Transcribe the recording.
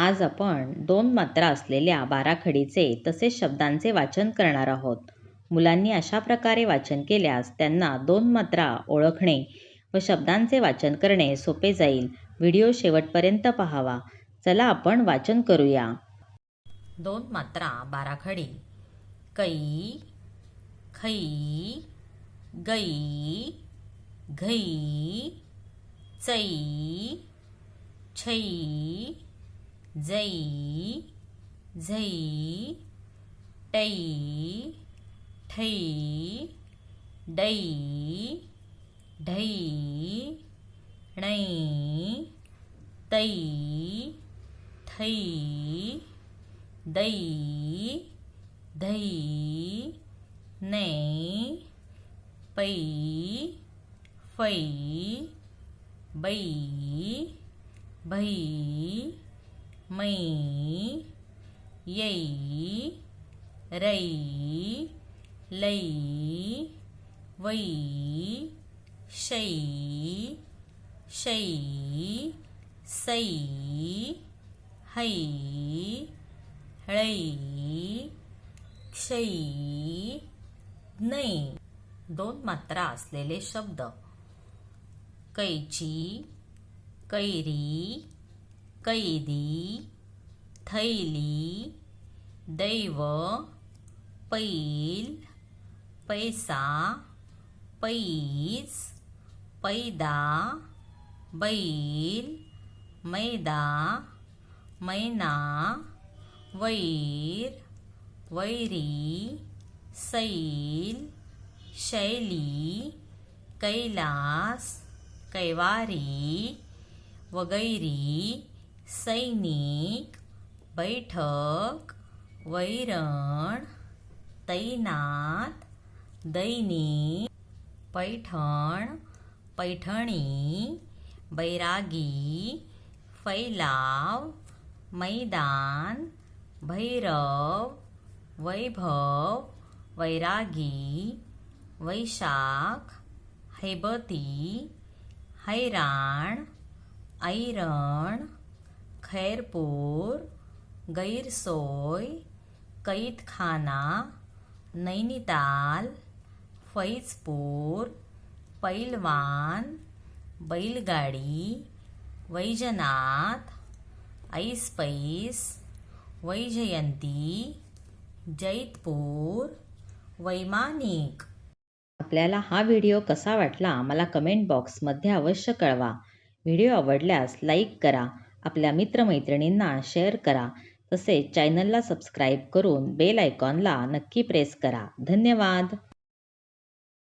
आज आपण दोन मात्रा असलेल्या बाराखडीचे तसेच शब्दांचे वाचन करणार आहोत. मुलांनी अशा प्रकारे वाचन केल्यास त्यांना दोन मात्रा ओळखणे व शब्दांचे वाचन करणे सोपे जाईल. व्हिडिओ शेवटपर्यंत पाहावा. चला आपण वाचन करूया. दोन मात्रा बाराखडी. कै खै गै घै चै छै जई झई टई ठई डई ढई णई तई थई दई धई नै पै फै बै भई मै यै रै लै वै शै शै सै है ळै क्षै नै दोन मात्रा असलेले शब्द. कैची कैरी कैदी थैली दैव पैल पैसा पैस पैदा बैल मैदा मैना वैर वैरी सैल शैली कैलास कैवारी वगैरी सैनिक बैठक वैरण तैनात दैनिक पैठण पैठणी बैरागी फैलाव मैदान भैरव वैभव वैरागी वैशाख हैबती हैराण ऐरण खैरपूर गैरसोय कैदखाना नैनिताल फैजपूर पैलवान बैलगाडी वैजनाथ ऐसपैस वैजयंती जैतपूर वैमानिक। आपल्याला हा व्हिडिओ कसा वाटला मला कमेंट बॉक्समध्ये अवश्य कळवा. व्हिडिओ आवडल्यास लाईक करा. आपल्या मित्रमैत्रिणींना शेअर करा. तसेच चॅनलला सबस्क्राईब करून बेल आयकॉनला नक्की प्रेस करा. धन्यवाद.